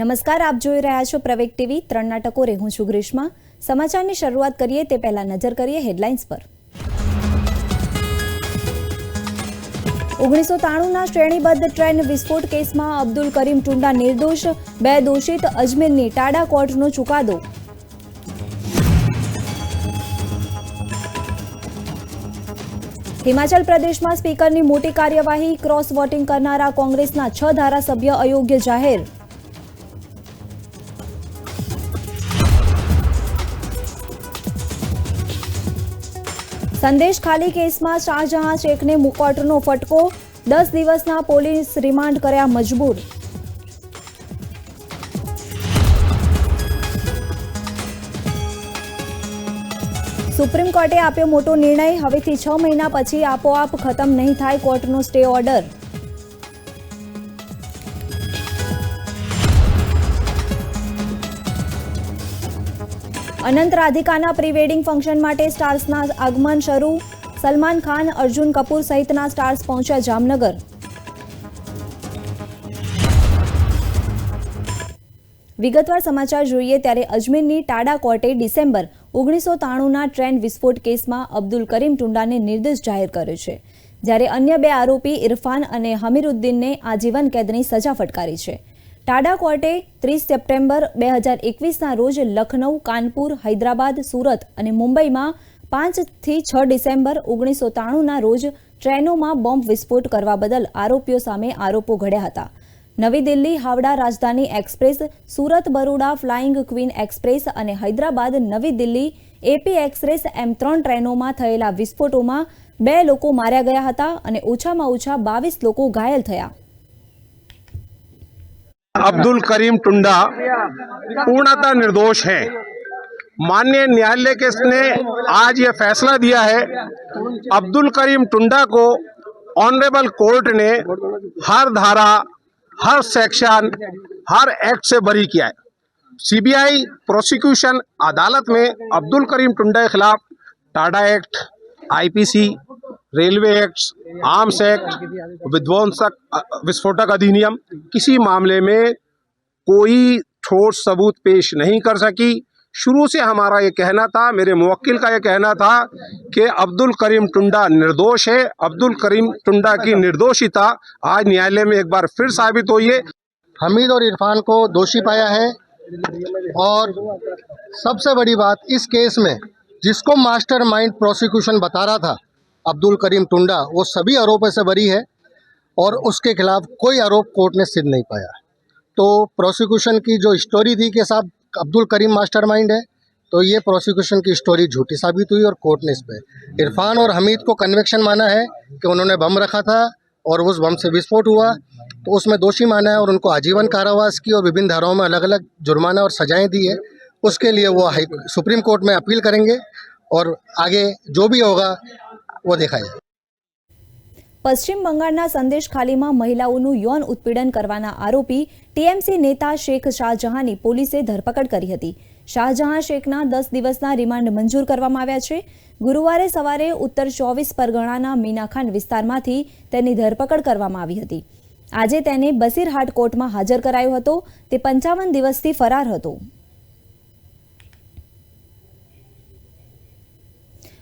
નમસ્કાર, આપ જોઈ રહ્યા છો પ્રવેગ ટીવી. ત્રણ નાટકો રે હું છું ગ્રીષ્મા. સમાચારની શરૂઆત કરીએ તે પહેલા નજર કરીએ હેડલાઇન્સ પર. ઓગણીસો ત્રાણુંના શ્રેણીબદ્ધ ટ્રેન વિસ્ફોટ કેસમાં અબ્દુલ કરીમ ટુંડા નિર્દોષ, બે દોષિત અજમેરની ટાડા કોર્ટનો ચુકાદો. હિમાચલ પ્રદેશમાં સ્પીકરની મોટી કાર્યવાહી, ક્રોસ વોટિંગ કરનારા કોંગ્રેસના છ ધારાસભ્ય અયોગ્ય જાહેર. સંદેશ ખાલી કેસમાં શાહજહાં શેખને મુકોટનો ફટકો. દસ દિવસના પોલીસ રિમાન્ડ કર્યા મજબૂર. સુપ્રીમ કોર્ટે આપ્યો મોટો નિર્ણય. હવેથી છ મહિના પછી આપોઆપ ખતમ નહીં થાય કોર્ટનો સ્ટે ઓર્ડર. અનંત રાધિકાના પ્રી વેડિંગ ફંક્શન માટે સ્ટાર્સના આગમન શરૂ. સલમાન ખાન, અર્જુન કપૂર સહિતના સ્ટાર્સ પહોંચ્યા જામનગર. વિગતવાર સમાચાર જોઈએ ત્યારે અજમેરની ટાડા કોર્ટે ડિસેમ્બર ઓગણીસો ત્રાણુંના ટ્રેન વિસ્ફોટ કેસમાં અબ્દુલ કરીમ ટુંડાને નિર્દોષ જાહેર કર્યો છે. જ્યારે અન્ય બે આરોપી ઇરફાન અને હમીરુદ્દીનને આજીવન કેદની સજા ફટકારી છે. ટાડા કોર્ટે ત્રીસ સપ્ટેમ્બર બે હજાર એકવીસના રોજ લખનૌ કાનપુર, હૈદરાબાદ, સુરત અને મુંબઈમાં પાંચથી છ ડિસેમ્બર ઓગણીસો ત્રાણુંના રોજ ટ્રેનોમાં બોમ્બ વિસ્ફોટ કરવા બદલ આરોપીઓ સામે આરોપો ઘડ્યા હતા. નવી Delhi Howrah Rajdhani express, Surat Baroda flying queen express અને હૈદરાબાદ નવી દિલ્હી એપી એક્સપ્રેસ એમ ત્રણ ટ્રેનોમાં થયેલા વિસ્ફોટોમાં બે લોકો માર્યા ગયા હતા અને ઓછામાં ઓછા બાવીસ લોકો ઘાયલ થયા. अब्दुल करीम टुंडा पूर्णतः निर्दोष है। माननीय न्यायालय के ने आज ये फैसला दिया है, अब्दुल करीम टुंडा को ऑनरेबल कोर्ट ने हर धारा, हर सेक्शन, हर एक्ट से बरी किया है। सीबीआई प्रोसिक्यूशन अदालत में अब्दुल करीम टुंडा के खिलाफ TADA act, IPC railway act arms act, विध्वंसक विस्फोटक अधिनियम, किसी मामले में कोई ठोस सबूत पेश नहीं कर सकी। शुरू से हमारा ये कहना था, मेरे मुवक्किल का ये कहना था कि अब्दुल करीम टुंडा निर्दोष है। अब्दुल करीम टुंडा की निर्दोषिता आज न्यायालय में एक बार फिर साबित हुई है। हमीद और इरफान को दोषी पाया है। और सबसे बड़ी बात इस केस में, जिसको मास्टरमाइंड प्रोसिक्यूशन बता रहा था अब्दुल करीम टुंडा, वो सभी आरोपों से बरी है और उसके खिलाफ कोई आरोप कोर्ट ने सिद्ध नहीं पाया। तो प्रोसिक्यूशन की जो स्टोरी थी कि साहब अब्दुल करीम मास्टरमाइंड है तो ये प्रोसिक्यूशन की स्टोरी झूठी साबित हुई और कोर्ट ने इस पर इरफान और हमीद को कन्वेक्शन माना है कि उन्होंने बम रखा था और उस बम से विस्फोट हुआ। तो उसमें दोषी माना है और उनको आजीवन कारावास की और विभिन्न धाराओं में अलग अलग जुर्माना और सजाएँ दी है। उसके लिए वो हाई सुप्रीम कोर्ट में अपील करेंगे और आगे जो भी होगा वो देखा जाए પશ્ચિમ બંગાળના સંદેશ ખાલીમાં મહિલાઓનું યૌન ઉત્પીડન કરવાના આરોપી ટીએમસી નેતા શેખ શાહજહાંની પોલીસે ધરપકડ કરી હતી શાહજહાં શેખના દસ દિવસના રિમાન્ડ મંજૂર કરવામાં આવ્યા છે ગુરુવારે સવારે ઉત્તર ચોવીસ પરગણાના મીનાખાન વિસ્તારમાંથી તેની ધરપકડ કરવામાં આવી હતી આજે તેને બસીરહાટ કોર્ટમાં હાજર કરાયો હતો તે પંચાવન દિવસથી ફરાર હતો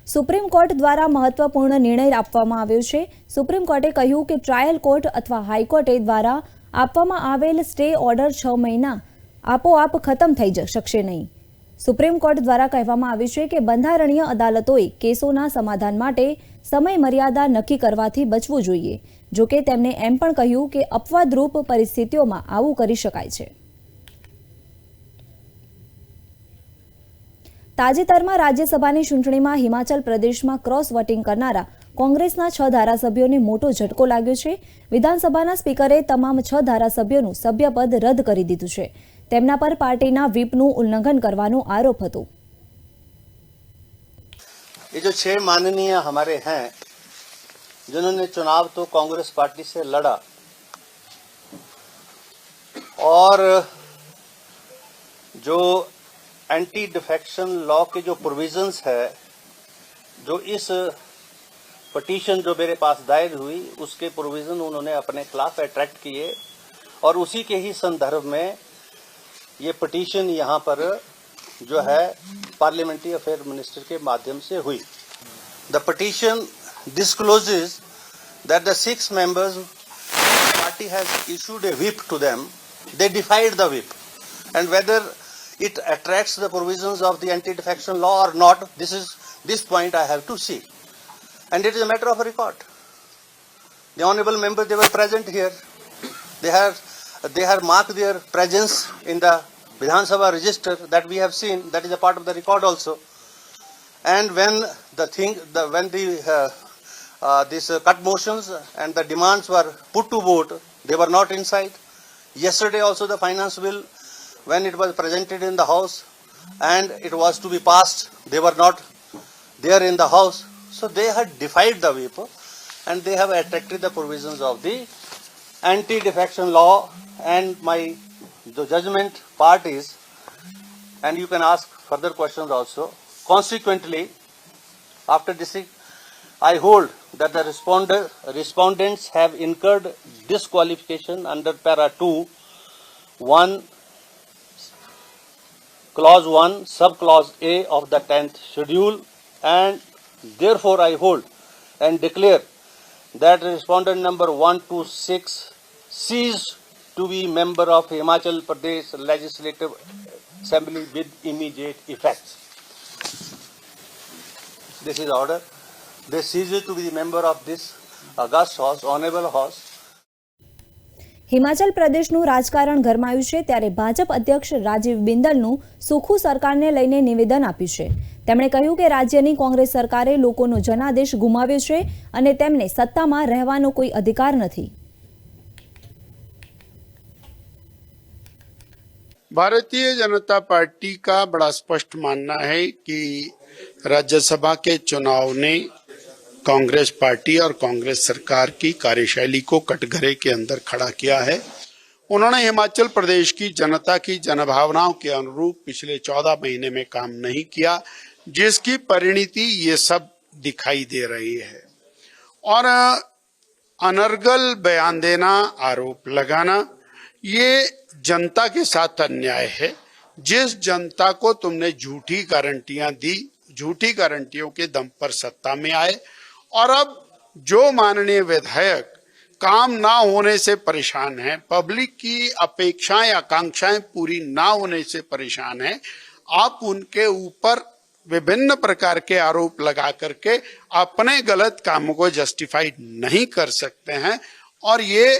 સુપ્રીમ કોર્ટ દ્વારા મહત્વપૂર્ણ નિર્ણય આપવામાં આવ્યો છે. સુપ્રીમ કોર્ટે કહ્યું કે ટ્રાયલ કોર્ટ અથવા હાઈકોર્ટે દ્વારા આપવામાં આવેલ સ્ટે ઓર્ડર છ મહિના આપોઆપ ખતમ થઈ શકશે નહીં. સુપ્રીમ કોર્ટ દ્વારા કહેવામાં આવ્યું છે કે બંધારણીય અદાલતોએ કેસોના સમાધાન માટે સમય મર્યાદા નક્કી કરવાથી બચવું જોઈએ, જોકે તેમણે એમ પણ કહ્યું કે અપવાદરૂપ પરિસ્થિતિઓમાં આવું કરી શકાય છે. તાજેતરમાં રાજ્યસભાની ચૂંટણીમાં હિમાચલ પ્રદેશમાં ક્રોસ વોટિંગ કરનારા કોંગ્રેસના છ ધારાસભ્યોને મોટો ઝટકો લાગ્યો છે વિધાનસભાના સ્પીકરે તમામ છ ધારાસભ્યોનું સભ્યપદ રદ કરી દીધું છે તેમના પર પાર્ટીના વ્હીપનું ઉલ્લંઘન કરવાનો આરોપ હતો ये जो छह माननीय हमारे हैं जिन्होंने चुनाव तो कांग्रेस पार्टी से लड़ा और जो एंटी डिफेक्शन लॉ के जो प्रोविजंस है, जो इस पटिशन जो मेरे पास दायर हुई, उसके प्रोविज़न उन्होंने अपने खिलाफ अट्रैक्ट किए और उसी के ही संदर्भ में ये पिटीशन यहाँ पर जो है पार्लियामेंट्री अफेयर मिनिस्टर के माध्यम से हुई। The petition discloses that the six members party has issued a whip to them. They defied the and whether it attracts the provisions of the anti defection law or not this is this point i have to see. And it is a matter of record. The honorable members they were present here. They have they have marked their presence in the Vidhan Sabha register that we have seen. That is a part of the record also. And when the thing the when the uh, uh, these uh, cut motions and the demands were put to vote they were not inside. Yesterday also the finance bill when it was presented in the house and it was to be passed they were not there in the house. So they had defied the whip and they have attracted the provisions of the anti defection law. And my the judgment part is and you can ask further questions also. Consequently after this I hold that the responder, respondents have incurred disqualification under para 2, 1, clause 1, subclause A of the 10th schedule and therefore I hold and declare that respondent number 126 ceased to be member of Himachal Pradesh Legislative Assembly with immediate effect. This is order. They cease to be member of this august house, honorable house. Himachal પ્રદેશનું રાજકારણ ગરમાયું છે ત્યારે ભાજપ અધ્યક્ષ રાજીવ બિંદલનું સુખું સરકારને લઈને નિવેદન આપ્યું છે તેમણે કહ્યું કે રાજ્યની કોંગ્રેસ સરકારે લોકોનો જનાદેશ ગુમાવ્યો છે અને તેમને સત્તામાં રહેવાનો કોઈ અધિકાર નથી भारतीय जनता पार्टी का बड़ा स्पष्ट मानना है कि राज्यसभा के चुनाव ने कांग्रेस पार्टी और कांग्रेस सरकार की कार्यशैली को कटघरे के अंदर खड़ा किया है। उन्होंने हिमाचल प्रदेश की जनता की जनभावनाओं के अनुरूप पिछले चौदह महीने में काम नहीं किया, जिसकी परिणति ये सब दिखाई दे रही है। और, अनर्गल बयान देना, आरोप लगाना, ये जनता के साथ अन्याय है। जिस जनता को तुमने झूठी गारंटियाँ दी, झूठी गारंटियों के दम पर सत्ता में आए और अब जो माननीय विधायक काम ना होने से परेशान है, पब्लिक की अपेक्षाएँ, आकांक्षाएँ पूरी ना होने से परेशान है, आप उनके ऊपर विभिन्न प्रकार के आरोप लगा करके अपने गलत कामों को जस्टिफाइड नहीं कर सकते हैं और ये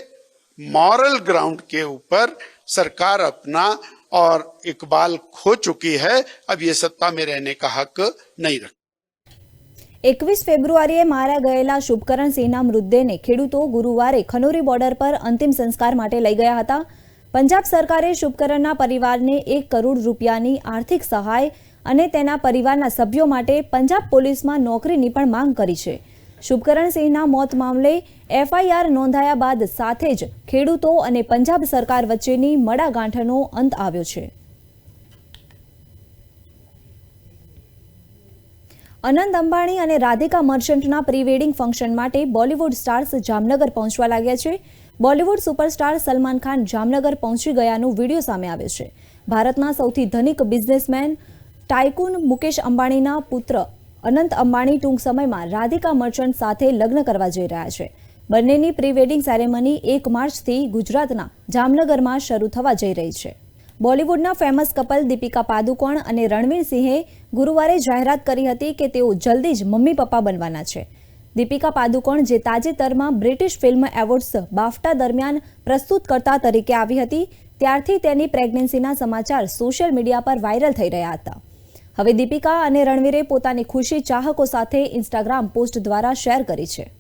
मॉरल ग्राउंड के ऊपर सरकार अपना और इकबाल खो चुकी है। अब ये सत्ता में रहने का हक नहीं रखती એકવીસ ફેબ્રુઆરીએ મારા ગયેલા શુભકરણ સિંહના મૃતદેહને ખેડૂતો ગુરુવારે ખનોરી બોર્ડર પર અંતિમ સંસ્કાર માટે લઈ ગયા હતા. પંજાબ સરકારે શુભકરણના પરિવારને એક કરોડ રૂપિયાની આર્થિક સહાય અને તેના પરિવારના સભ્યો માટે પંજાબ પોલીસમાં નોકરીની પણ માંગ કરી છે. શુભકરણ સિંહના મોત મામલે એફઆઈઆર નોંધાયા બાદ સાથે જ ખેડૂતો અને પંજાબ સરકાર વચ્ચેની મડાગાંઠનો અંત આવ્યો છે. અનંત અંબાણી અને રાધિકા મર્ચન્ટના પ્રી વેડિંગ ફંક્શન માટે બોલિવૂડ સ્ટાર્સ જામનગર પહોંચવા લાગ્યા છે. બોલિવૂડ સુપરસ્ટાર સલમાન ખાન જામનગર પહોંચી ગયાનું વીડિયો સામે આવ્યો છે. ભારતના સૌથી ધનિક બિઝનેસમેન ટાઇકુન મુકેશ અંબાણીના પુત્ર અનંત અંબાણી ટૂંક સમયમાં રાધિકા મર્ચન્ટ સાથે લગ્ન કરવા જઈ રહ્યા છે. બંનેની પ્રી વેડિંગ સેરેમની એક માર્ચથી ગુજરાતના જામનગરમાં શરૂ થવા જઈ રહી છે. બોલિવૂડના ફેમસ કપલ દીપિકા પાદુકોણ અને રણવીર સિંહે ગુરુવારે જાહેરાત કરી હતી કે તેઓ જલ્દી જ મમ્મી પપ્પા બનવાના છે. દીપિકા પાદુકોણ જે તાજેતરમાં બ્રિટિશ ફિલ્મ એવોર્ડ્સ બાફટા દરમિયાન પ્રસ્તુતકર્તા તરીકે આવી હતી, ત્યારથી તેની પ્રેગ્નન્સીના સમાચાર સોશિયલ મીડિયા પર વાયરલ થઈ રહ્યા હતા. હવે દીપિકા અને રણવીરે પોતાની ખુશી ચાહકો સાથે ઇન્સ્ટાગ્રામ પોસ્ટ દ્વારા શેર કરી છે.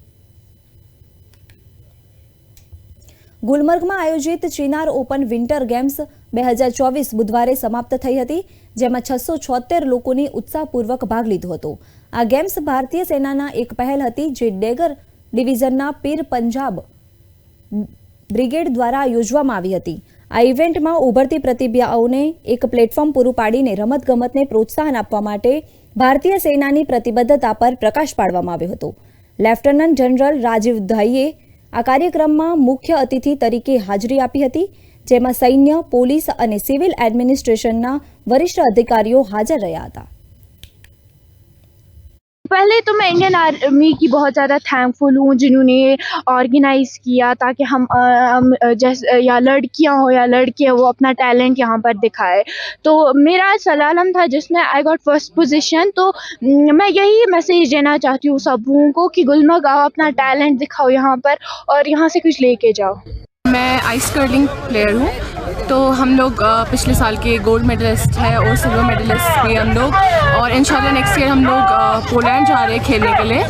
ગુલમર્ગમાં આયોજિત ચિનાર ઓપન વિન્ટર ગેમ્સ બે હજાર ચોવીસ બુધવારે સમાપ્ત થઈ હતી, જેમાં છસો છોતેર લોકોની ઉત્સાહપૂર્વક ભાગ લીધો હતો. આ ગેમ્સ ભારતીય સેનાના એક પહેલ હતી, જે ડેગર ડિવિઝનના પીર પંજાબ બ્રિગેડ દ્વારા યોજવામાં આવી હતી. આ ઇવેન્ટમાં ઉભરતી પ્રતિભાઓને એક પ્લેટફોર્મ પૂરું પાડીને રમતગમતને પ્રોત્સાહન આપવા માટે ભારતીય સેનાની પ્રતિબદ્ધતા પર પ્રકાશ પાડવામાં આવ્યો હતો. લેફ્ટનન્ટ જનરલ રાજીવ ધાઈએ આ કાર્યક્રમમાં મુખ્ય અતિથિ તરીકે હાજરી આપી હતી, જેમાં સૈન્ય, પોલીસ અને સિવિલ એડમિનિસ્ટ્રેશનના વરિષ્ઠ અધિકારીઓ હાજર રહ્યા હતા. पहले तो मैं इंडियन आर्मी की बहुत ज़्यादा थैंकफुल हूँ, जिन्होंने ऑर्गेनाइज़ किया ताकि हम जैसे या लड़कियाँ हो या लड़के हो, वो अपना टैलेंट यहाँ पर दिखाए। तो मेरा सलालम था जिसमें आई गॉट फ़र्स्ट पोजीशन तो मैं यही मैसेज देना चाहती हूँ सबों को कि गुलमर्ग आओ, अपना टैलेंट दिखाओ यहाँ पर और यहाँ से कुछ लेके जाओ। मैं आइस कर्लिंग प्लेयर हूँ। तो हम लोग पिछले साल के गोल्ड मेडलिस्ट हैं और सिल्वर मेडलिस्ट भी हम लोग। और इन नेक्स्ट ईयर हम लोग पोलैंड जा रहे हैं खेलने के लिए।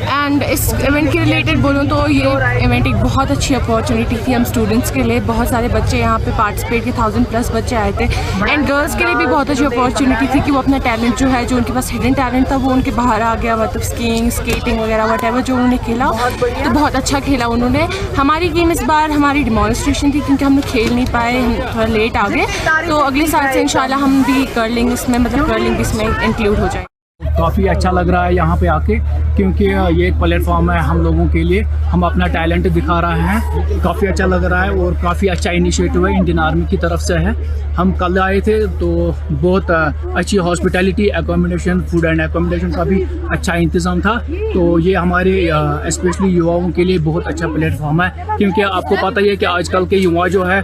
एंड इस इवेंट के रिलेटेड बोलूँ तो ये इवेंट एक बहुत अच्छी अपॉर्चुनिटी थी हम स्टूडेंट्स के लिए। बहुत सारे बच्चे यहाँ पे पार्टिसिपेट के थाउज़ेंड प्लस बच्चे आए थे। एंड गर्ल्स के लिए भी बहुत अच्छी अपॉर्चुनिटी थी कि वो अपना टैलेंट जो है, जो उनके पास हिडन टैलेंट था, वो उनके बाहर आ गया। मतलब स्कीइंग स्केटिंग वगैरह वट जो उन्होंने खेला तो बहुत अच्छा खेला उन्होंने। हमारी गेम इस बार हमारी डिमॉन्स्ट्रेशन थी क्योंकि हम लोग खेल नहीं पाए थोड़ा लेट आ गए। तो अगले साल से इंशाल्लाह हम भी कर्लिंग इसमें मतलब कर्लिंग इसमें इंक्लूड हो जाए काफ़ी अच्छा लग रहा है यहाँ पे आके, क्योंकि ये एक प्लेटफॉर्म है हम लोगों के लिए। हम अपना टैलेंट दिखा रहे हैं। काफ़ी अच्छा लग रहा है और काफ़ी अच्छा इनिशिएटिव है इंडियन आर्मी की तरफ़ से है। हम कल आए थे तो बहुत अच्छी hospitality accommodation food and accommodation का भी अच्छा इंतज़ाम था। तो ये हमारे स्पेशली युवाओं के लिए बहुत अच्छा प्लेटफॉर्म है। क्योंकि आपको पता ही है कि आजकल के युवा जो है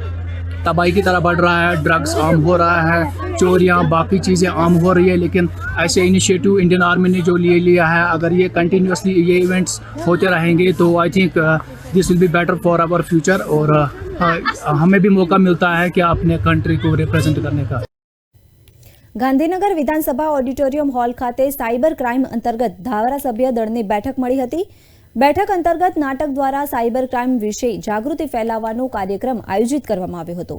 तबाही की तरह बढ़ रहा है ड्रग्स आम हो रहा है चोरियाँ बाकी चीज़ें आम हो रही है लेकिन ऐसे इनिशिएटिव इंडियन आर्मी ने जो लिए लिया है अगर ये कंटिन्यूसली ये इवेंट्स होते रहेंगे तो I think this will be better for our future और uh, हमें भी मौका मिलता है कि अपने कंट्री को रिप्रेजेंट करने का ગાંધીનગર વિધાનસભા ઓડિટોરિયમ હોલ ખાતે સાયબર ક્રાઇમ અંતર્ગત ધારાસભ્ય દળની બેઠક મળી હતી બેઠક અંતર્ગત નાટક દ્વારા સાયબર ક્રાઇમ વિશે જાગૃતિ ફેલાવવાનો કાર્યક્રમ આયોજિત કરવામાં આવ્યો હતો.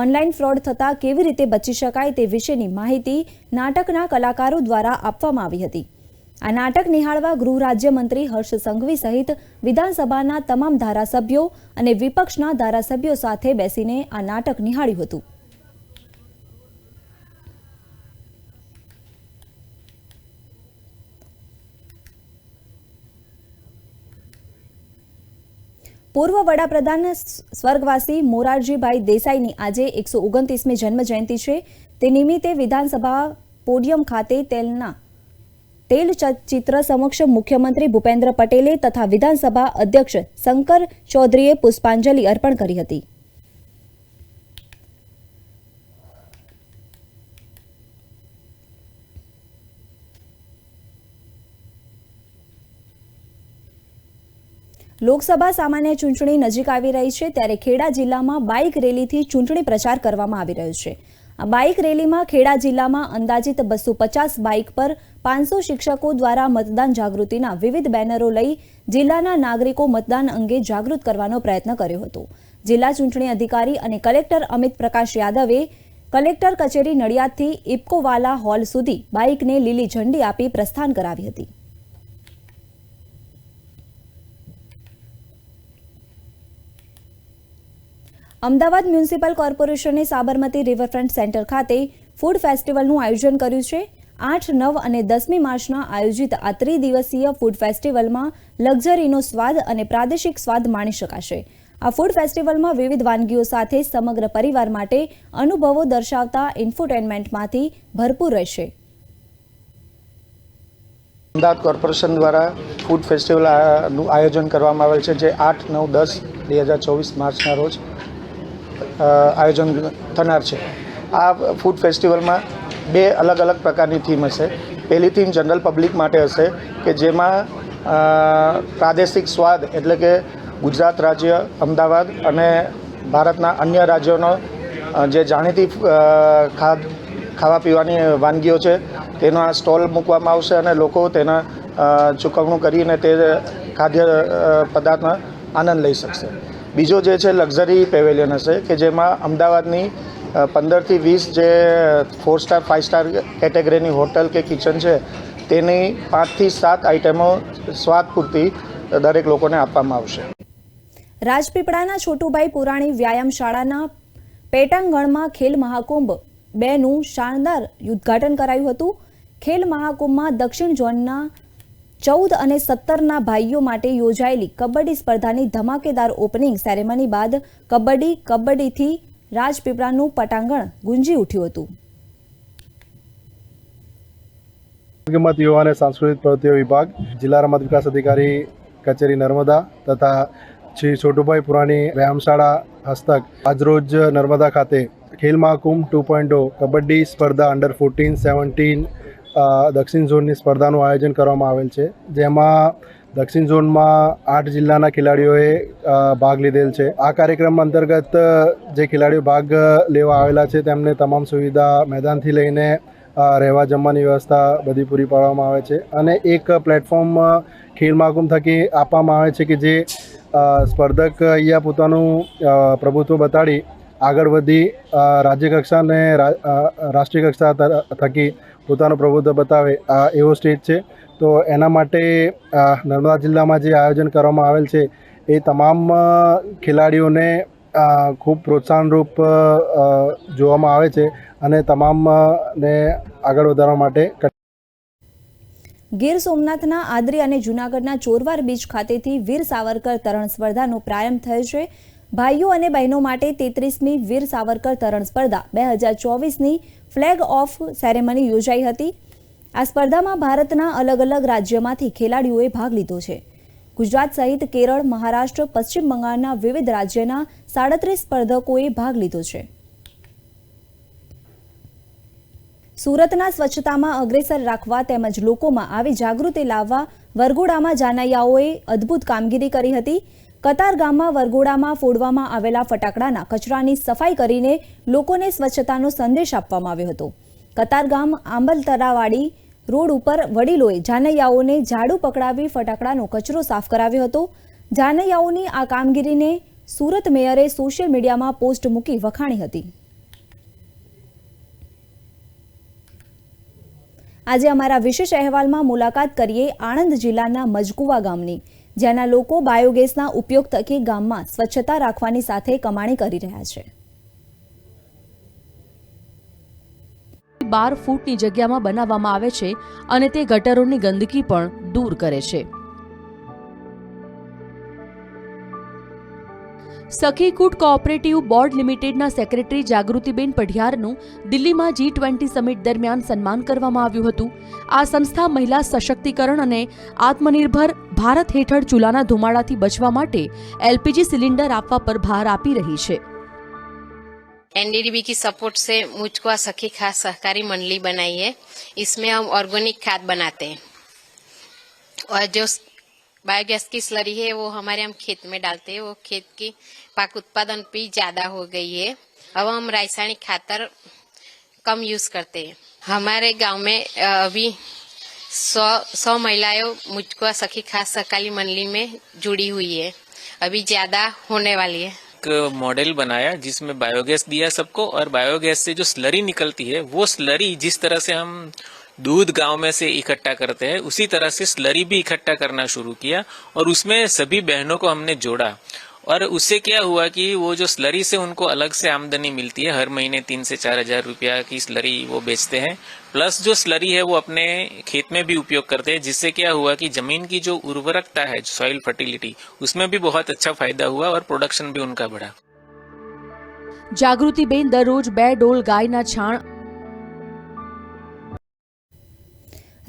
ઓનલાઈન ફ્રોડ થતાં કેવી રીતે બચી શકાય તે વિશેની માહિતી નાટકના કલાકારો દ્વારા આપવામાં આવી હતી. આ નાટક નિહાળવા ગૃહ રાજ્યમંત્રી હર્ષ સંઘવી સહિત વિધાનસભાના તમામ ધારાસભ્યો અને વિપક્ષના ધારાસભ્યો સાથે બેસીને આ નાટક નિહાળ્યું હતું. પૂર્વ વડાપ્રધાન સ્વર્ગવાસી મોરારજીભાઈ દેસાઈની આજે એકસો ઓગણત્રીસમી જન્મ જયંતિ છે. તે નિમિત્તે વિધાનસભા પોડિયમ ખાતે તેલના તેલ ચિત્ર સમક્ષ મુખ્યમંત્રી ભૂપેન્દ્ર પટેલે તથા વિધાનસભા અધ્યક્ષ શંકર ચૌધરીએ પુષ્પાંજલિ અર્પણ કરી હતી. લોકસભા સામાન્ય ચૂંટણી નજીક આવી રહી છે, ત્યારે ખેડા જિલ્લામાં બાઇક રેલીથી ચૂંટણી પ્રચાર કરવામાં આવી રહ્યો છે. આ બાઇક રેલીમાં ખેડા જિલ્લામાં અંદાજિત બસો પચાસ બાઇક પર પાંચસો શિક્ષકો દ્વારા મતદાન જાગૃતિના વિવિધ બેનરો લઈ જિલ્લાના નાગરિકો મતદાન અંગે જાગૃત કરવાનો પ્રયત્ન કર્યો હતો. જિલ્લા ચૂંટણી અધિકારી અને કલેક્ટર અમિત પ્રકાશ યાદવે કલેક્ટર કચેરી નડિયાદથી ઇપકોવાલા હોલ સુધી બાઇકને લીલી ઝંડી આપી પ્રસ્થાન કરાવી હતી. અમદાવાદ મ્યુનિસિપલ કોર્પોરેશને સાબરમતી રિવરફ્રન્ટ સેન્ટર ખાતે ફૂડ ફેસ્ટિવલનું આયોજન કર્યું છે. આઠ, નવ અને દસમી માર્ચના આયોજિત આ ત્રિદિવસીય ફૂડ ફેસ્ટિવલમાં લક્ઝરીનો સ્વાદ અને પ્રાદેશિક સ્વાદ માણી શકાશે. આ ફૂડ ફેસ્ટિવલમાં વિવિધ વાનગીઓ સાથે સમગ્ર પરિવાર માટે અનુભવો દર્શાવતા ઇન્ફોટેનમેન્ટમાંથી ભરપૂર રહેશે. અમદાવાદ કોર્પોરેશન દ્વારા ફૂડ ફેસ્ટિવલનું આયોજન કરવામાં આવેલ છે, જે આઠ, નવ, દસ, બે હજાર ચોવીસ માર્ચના રોજ આયોજન થનાર છે. આ ફૂડ ફેસ્ટિવલમાં બે અલગ અલગ પ્રકારની થીમ હશે. પહેલી થીમ જનરલ પબ્લિક માટે હશે કે જેમાં પ્રાદેશિક સ્વાદ એટલે કે ગુજરાત રાજ્ય, અમદાવાદ અને ભારતના અન્ય રાજ્યોનો જે જાણીતી ખાવા પીવાની વાનગીઓ છે, તેનો આ સ્ટોલ મૂકવામાં આવશે અને લોકો તેના ચૂકવણું કરીને તે ખાદ્ય પદાર્થનો આનંદ લઈ શકશે. બીજો જે છે લક્ઝરી પેવેલિયન હશે, કે જેમાં અમદાવાદની પંદરથી વીસ જે ફોર સ્ટાર ફાઇવ સ્ટાર કેટેગરીની હોટલ કે કિચન છે, તેની પાંચથી સાત આઇટમો સ્વાદ પૂરતી દરેક લોકોને આપવામાં આવશે. રાજપીપળાના છોટુભાઈ પુરાણી વ્યાયામ શાળાના પેટાંગણમાં ખેલ મહાકુંભ બેનું શાનદાર ઉદ્ઘાટન કરાયું હતું. ખેલ મહાકુંભમાં દક્ષિણ ઝોનના ચૌદ અને સત્તરના ભાઈઓ માટે યોજાયેલી કબડ્ડી સ્પર્ધાની ધમાકેદાર ઓપનિંગ સેરેમની બાદ કબડ્ડી કબડ્ડીથી રાજપીપળાનું પટાંગણ ગુંજી ઉઠ્યું હતું. રમત યુવા અને સાંસ્કૃતિક પ્રવૃત્તિઓ વિભાગ, જિલ્લા રમત વિકાસ અધિકારી કચેરી નર્મદા તથા શ્રી છોટુભાઈ પુરાણી વ્યાયામશાળા હસ્તક આજરોજ નર્મદા ખાતે ખેલ મહાકુંભ ટુ પોઈન્ટ કબડ્ડી સ્પર્ધા અંડર ફોર્ટીન, સેવન્ટીન દક્ષિણ ઝોનની સ્પર્ધાનું આયોજન કરવામાં આવેલ છે. જેમાં દક્ષિણ ઝોનમાં આઠ જિલ્લાના ખેલાડીઓએ ભાગ લીધેલ છે. આ કાર્યક્રમ અંતર્ગત જે ખેલાડીઓ ભાગ લેવા આવેલા છે, તેમને તમામ સુવિધા મેદાનથી લઈને રહેવા જમવાની વ્યવસ્થા બધી પૂરી પાડવામાં આવે છે. અને એક પ્લેટફોર્મ ખેલ મહાકુંભ થકી આપવામાં આવે છે કે જે સ્પર્ધક અહીંયા પોતાનું પ્રભુત્વ બતાડી આગળ વધી રાજ્યકક્ષા રાજ્ય કક્ષા અને રાષ્ટ્રીય કક્ષા થકી પોતાનું પ્રભુત્વ બતાવે એવો સ્ટેટ છે. તો એના માટે નર્મદા જિલ્લામાં જે આયોજન કરવામાં આવેલ છે, એ તમામ ખેલાડીઓને ખૂબ પ્રોત્સાહનરૂપ જોવામાં આવે છે અને તમામને આગળ વધારવા માટે ગીર સોમનાથના આદરી અને જૂનાગઢના ચોરવાર બીચ ખાતેથી વીર સાવરકર તરણ સ્પર્ધાનો પ્રારંભ થયો છે. ભાઈઓ અને બહેનો માટે તેત્રીસમી વીર સાવરકર તરણ સ્પર્ધા. બે હજાર ચોવીસની ફ્લેગ ઓફ સેરેમની યોજાઈ હતી. આ સ્પર્ધામાં ભારતના અલગ અલગ રાજ્યમાંથી ખેલાડીઓએ ભાગ લીધો છે. ગુજરાત સહિત કેરળ, મહારાષ્ટ્ર, પશ્ચિમ બંગાળના વિવિધ રાજ્યના સાડત્રીસ સ્પર્ધકોએ ભાગ લીધો છે. સુરતના સ્વચ્છતામાં અગ્રેસર રાખવા તેમજ લોકોમાં આવી જાગૃતિ લાવવા વરઘોડામાં જાનૈયાઓએ અદ્ભુત કામગીરી કરી હતી. કતાર ગામમાં વરઘોડામાં ફોડવામાં આવેલા ફટાકડાના કચરાની સફાઈ કરીને લોકોને સ્વચ્છતાનો સંદેશ આપવામાં આવ્યો હતો. કતાર ગામ આંબલતરાવાડી રોડ ઉપર વડીલોએ જાનૈયાઓને ઝાડુ પકડાવી ફટાકડાનો કચરો સાફ કરાવ્યો હતો. જાનૈયાઓની આ કામગીરીને સુરત મેયરે સોશિયલ મીડિયામાં પોસ્ટ મૂકી વખાણી હતી. આજે અમારા વિશેષ અહેવાલમાં મુલાકાત કરીએ આણંદ જિલ્લાના મજકુવા ગામની. જ્યાંના લોકો બાયોગેસના ઉપયોગ તકે ગામમાં સ્વચ્છતા રાખવાની સાથે કમાણી કરી રહ્યા છે. બાર ફૂટની જગ્યામાં બનાવવામાં આવે છે અને તે ગટરોની ગંદકી પણ દૂર કરે છે. સખીકૂટ કોઓપરેટિવ બોર્ડ લિમિટેડના સેક્રેટરી જાગૃતિબેન પઢિયારનું દિલ્હીમાં જી ટ્વેન્ટી સમિટ દરમિયાન સન્માન કરવામાં આવ્યું હતું આ સંસ્થા મહિલા સશક્તિકરણ અને આત્મનિર્ભર ભારત હેઠળ ચૂલાના ધુમાડાથી બચવા માટે એલપીજી સિલિન્ડર આપવા પર ભાર આપી રહી છે एनडीडीबी की सपोर्ट से मुझको आ सखी खास सहकारी मंडली बनाई है इसमें हम ऑर्गेनिक खाद बनाते हैं और जो बायोगैस की स्लरी है वो हमारे हम खेत में डालते हैं वो खेत की पाक उत्पादन भी ज़्यादा हो गई है। अब हम रासायनिक खातर कम यूज़ करते हैं। हमारे गाँव में अभी सौ सौ महिलाएँ मुझको सखी, खास सहकारी मंडली में जुड़ी हुई है। अभी ज़्यादा होने वाली है। एक मॉडल बनाया जिसमें बायोगैस दिया सबको और बायोगैस से जो स्लरी निकलती है, वो स्लरी जिस तरह से हम दूध गाँव में से इकट्ठा करते हैं, उसी तरह से स्लरी भी इकट्ठा करना शुरू किया और उसमें सभी बहनों को हमने जोड़ा। और उससे क्या हुआ कि वो जो स्लरी से उनको अलग से आमदनी मिलती है हर महीने तीन से चार हजार रुपया की स्लरी वो बेचते हैं प्लस जो स्लरी है वो अपने खेत में भी उपयोग करते हैं जिससे क्या हुआ कि जमीन की जो उर्वरकता है सॉइल फर्टिलिटी उसमें भी बहुत अच्छा फायदा हुआ और प्रोडक्शन भी उनका बढ़ा જાગૃતિબેન દરરોજ બે ડોલ ગાયના છાણ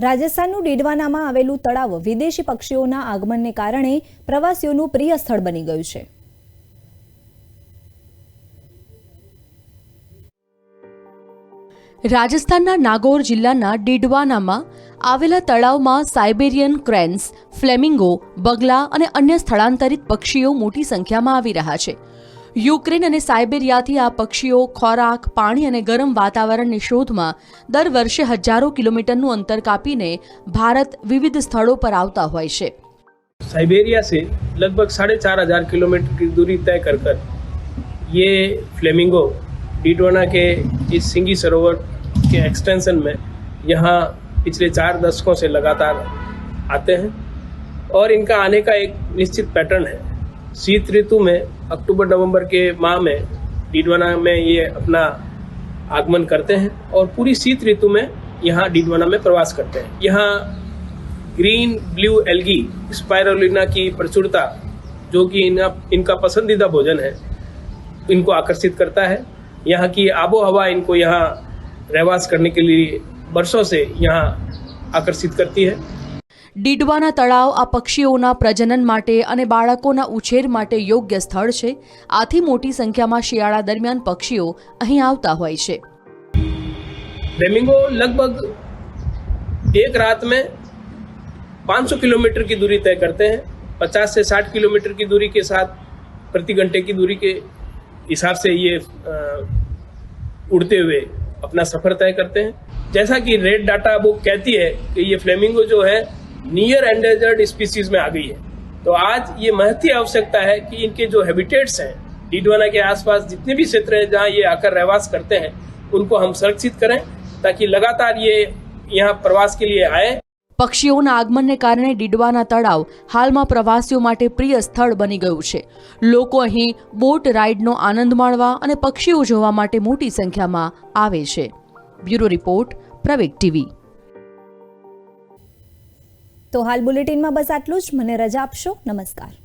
રાજસ્થાનનું ડેડવાનામાં આવેલું તળાવ વિદેશી પક્ષીઓના આગમનને કારણે પ્રવાસીઓનું પ્રિય સ્થળ બની ગયું છે. રાજસ્થાનના નાગોર જિલ્લાના ડીડવાનામાં આવેલા તળાવમાં સાઇબેરિયન ક્રેન્સ, ફ્લેમિંગો, બગલા અને અન્ય સ્થળાંતરિત પક્ષીઓ મોટી સંખ્યામાં આવી રહ્યા છે. યુક્રેન અને સાઇબેરિયાથી આ પક્ષીઓ ખોરાક પાણી અને ગરમ વાતાવરણની શોધમાં દર વર્ષે હજારો કિલોમીટરનું અંતર કાપીને ભારત વિવિધ સ્થળો પર આવતા હોય છે साइबेरिया से लगभग साढ़े चार हजार किलोमीटर की दूरी तय कर कर ये फ्लेमिंगो डीडवाना के इस सिंगी सरोवर के एक्सटेंशन में यहाँ पिछले चार दशकों से लगातार आते हैं और इनका आने का एक निश्चित पैटर्न है शीत ऋतु में अक्टूबर, नवंबर के माह में डीडवाना में ये अपना आगमन करते हैं और पूरी शीत ऋतु में यहाँ डीडवाना में प्रवास करते हैं। यहाँ ग्रीन, ब्लू, एल्गी, स्पायरोलिना की प्रचुरता, जो कि इनका इनका पसंदीदा भोजन है, इनको आकर्षित करता है। यहाँ की आबो हवा इनको यहाँ रहवास करने के लिए बरसों से यहाँ आकर्षित करती है। ડીડવાના તળાવ આ પક્ષીઓના પ્રજનન માટે અને બાળકોના ઉછેર માટે યોગ્ય સ્થળ છે આથી મોટી સંખ્યામાં શિયાળા દરમિયાન પક્ષીઓ અહીં આવતા હોય છે फ्लेमिंगो लगभग एक रात में 500 किलोमीटर की दूरी तय करते हैं 50 से 60 किलोमीटर की दूरी के साथ प्रति घंटे की दूरी के हिसाब से ये अ, उड़ते हुए अपना सफर तय करते हैं जैसा कि रेड डाटा बुक कहती है कि ये फ्लेमिंगो जो है नियर एंडेजर्ड स्पीसीज में आ गई है तो आज ये महती आवश्यकता है कि इनके जो हैबिटेट्स हैं डीडवाना के आसपास जितने भी क्षेत्र हैं जहाँ ये आकर रहवास करते हैं उनको हम सुरक्षित करें ताकि लगातार ये यहाँ प्रवास के लिए आए પક્ષીઓના આગમનને કારણે ડીડવાના તળાવ હાલમાં પ્રવાસીઓ માટે પ્રિય સ્થળ બની ગયું છે લોકો અહીં બોટ રાઇડનો આનંદ માણવા અને પક્ષીઓ જોવા માટે મોટી સંખ્યામાં આવે છે બ્યુરો રિપોર્ટ પ્રવેગ ટીવી તો હાલ બુલેટિનમાં બસ આટલું જ. મને રજા આપશો. નમસ્કાર.